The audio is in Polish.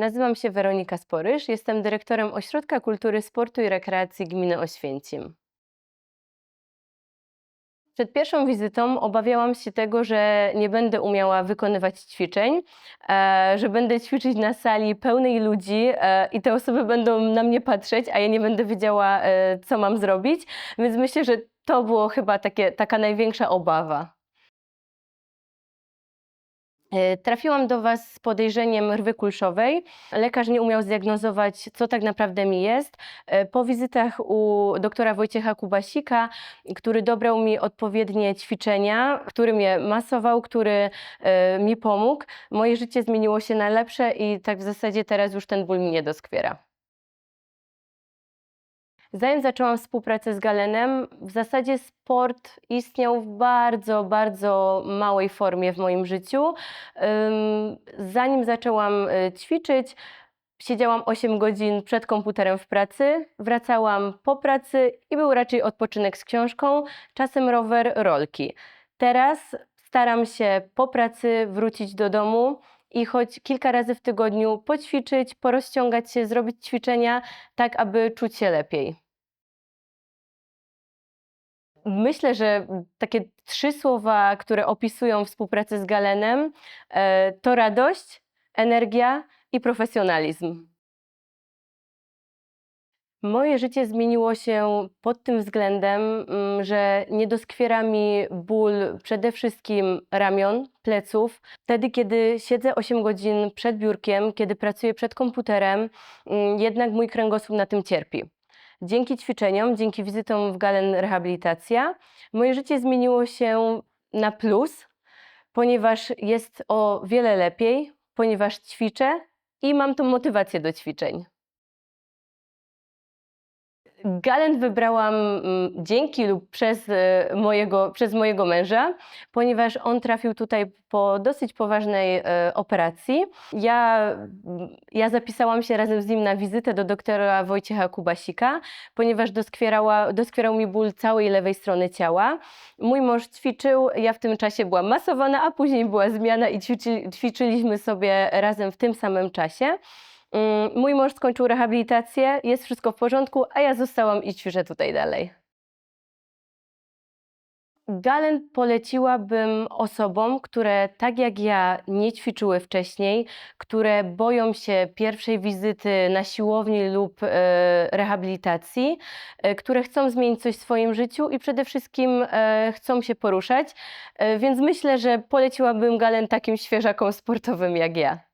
Nazywam się Weronika Sporyż, jestem dyrektorem Ośrodka Kultury, Sportu i Rekreacji Gminy Oświęcim. Przed pierwszą wizytą obawiałam się tego, że nie będę umiała wykonywać ćwiczeń, e, że będę ćwiczyć na sali pełnej ludzi e, i te osoby będą na mnie patrzeć, a ja nie będę wiedziała, e, co mam zrobić. Więc myślę, że to było chyba takie, taka największa obawa. E, Trafiłam do Was z podejrzeniem rwy kulszowej. Lekarz nie umiał zdiagnozować, co tak naprawdę mi jest. E, Po wizytach u doktora Wojciecha Kubasika, który dobrał mi odpowiednie ćwiczenia, który mnie masował, który e, mi pomógł, moje życie zmieniło się na lepsze i tak w zasadzie teraz już ten ból mi nie doskwiera. Zanim zaczęłam współpracę z Galenem, w zasadzie sport istniał w bardzo, bardzo małej formie w moim życiu. Zanim zaczęłam y, ćwiczyć, siedziałam 8 godzin przed komputerem w pracy, wracałam po pracy i był raczej odpoczynek z książką, czasem rower, rolki. Teraz staram się po pracy wrócić do domu i choć kilka razy w tygodniu poćwiczyć, porozciągać się, zrobić ćwiczenia, tak aby czuć się lepiej. Myślę, że takie trzy słowa, które opisują współpracę z Galenem, e, to radość, energia i profesjonalizm. Moje życie zmieniło się pod tym względem, mm, że nie doskwiera mi ból przede wszystkim ramion, pleców. Wtedy, kiedy siedzę 8 godzin przed biurkiem, kiedy pracuję przed komputerem, mm, jednak mój kręgosłup na tym cierpi. Dzięki ćwiczeniom, dzięki wizytom w Galen Rehabilitacja, moje życie zmieniło się na plus, ponieważ jest o wiele lepiej, ponieważ ćwiczę i mam tą motywację do ćwiczeń. Galent wybrałam mm, dzięki lub przez, e, mojego, przez mojego męża, ponieważ on trafił tutaj po dosyć poważnej e, operacji. Ja, ja zapisałam się razem z nim na wizytę do doktora Wojciecha Kubasika, ponieważ doskwierała, doskwierał mi ból całej lewej strony ciała. Mój mąż ćwiczył, ja w tym czasie byłam masowana, a później była zmiana i ćwiczy, ćwiczyliśmy sobie razem w tym samym czasie. Mm, Mój mąż skończył rehabilitację, jest wszystko w porządku, a ja zostałam i ćwiczę tutaj dalej. Galen poleciłabym osobom, które tak jak ja nie ćwiczyły wcześniej, które boją się pierwszej wizyty na siłowni lub e, rehabilitacji, e, które chcą zmienić coś w swoim życiu i przede wszystkim e, chcą się poruszać. Więc myślę, że poleciłabym Galen takim świeżakom sportowym jak ja.